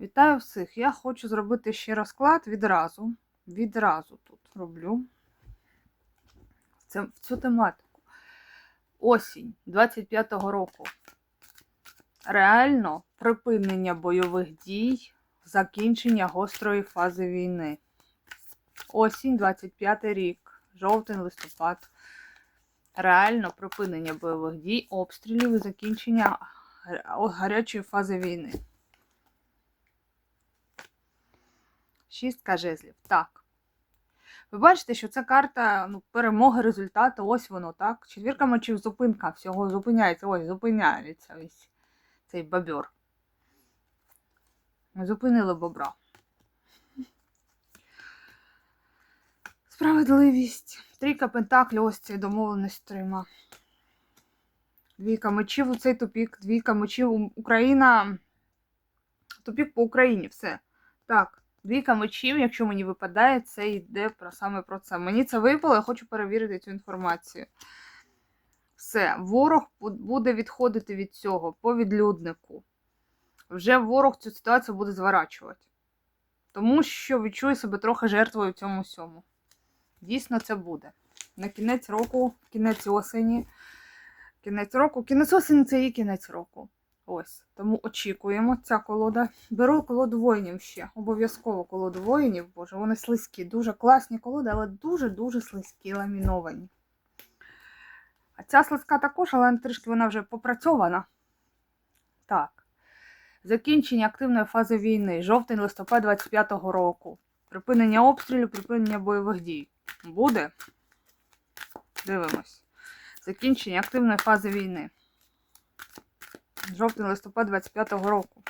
Вітаю всіх! Я хочу зробити ще розклад відразу. Відразу тут роблю. Це, цю тематику. Осінь 25-го року. Реально припинення бойових дій, закінчення гострої фази війни. Осінь 25 рік, жовтень, листопад. Реально припинення бойових дій, обстрілів і закінчення гарячої фази війни. Шістка жезлів. Так. Ви бачите, що це карта ну, перемоги, результату. Ось воно, так? Четвірка мечів, зупинка. Всього зупиняється. Ось, зупиняється ось цей бобер. Ми зупинили бобра. Справедливість. Трійка пентаклів, ось цей домовленість трьома. Двійка мечів у цей тупік. Двійка мечів. Україна. Тупік по Україні, все. Так. Двійка мечів, якщо мені випадає, це йде про саме про це. Мені це випало, я хочу перевірити цю інформацію. Все, ворог буде відходити від цього по відлюднику. Вже ворог цю ситуацію буде зворачувати. Тому що відчує себе трохи жертвою в цьому всьому. Дійсно, це буде. На кінець року, кінець осені. Кінець року. Кінець осені це і кінець року. Ось. Тому очікуємо ця колода. Беру колоду воїнів ще. Обов'язково колоду воїнів. Боже, вони слизькі. Дуже класні колоди, але дуже-дуже слизькі, ламіновані. А ця слизька також, але трішки вона вже попрацьована. Так. Закінчення активної фази війни. Жовтень-листопад 25-го року. Припинення обстрілів, припинення бойових дій. Буде? Дивимось. Закінчення активної фази війни. Жовтень листопад 25-го року.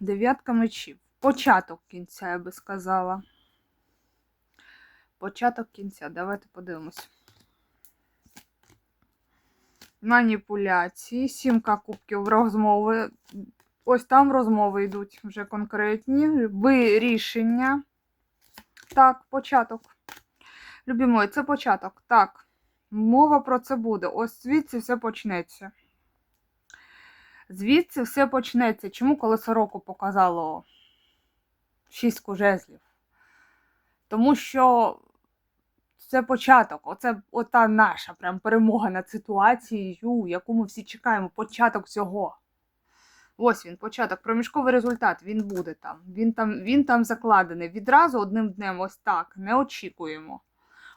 Дев'ятка мечів. Початок кінця, я би сказала. Початок кінця. Давайте подивимось. Маніпуляції. Сімка кубків розмови. Ось там розмови йдуть вже конкретні. Вирішення. Так, початок. Любі мої, це початок. Так. Мова про це буде. Ось звідси все почнеться. Звідси все почнеться. Чому колесо року показало шістку жезлів? Тому що це початок. Оце ота наша прям перемога над ситуацією, яку ми всі чекаємо. Початок цього. Ось він, початок. Проміжковий результат. Він буде там. Він там, він там закладений. Відразу одним днем, ось так. Не очікуємо.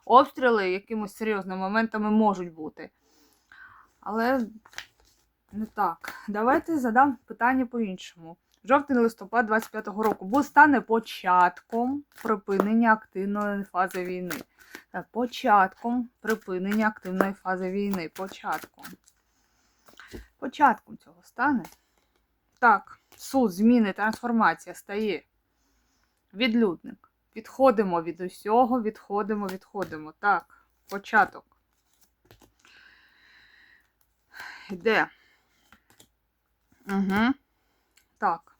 Обстріли якимось серйозними моментами можуть бути. Але не так. Давайте задам питання по-іншому. Жовтень листопад 25-го року бо стане початком припинення активної фази війни. Так, початком припинення активної фази війни. Початком. Початком цього стане. Так, суд, зміни, трансформація стає. Відлюдник. Відходимо від усього, відходимо, відходимо. Так, початок. Йде. Угу. Так.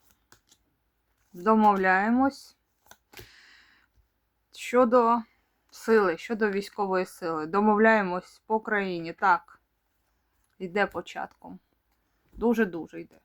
Домовляємось. Щодо сили, щодо військової сили. Домовляємось по країні. Так. Йде початком. Дуже-дуже йде.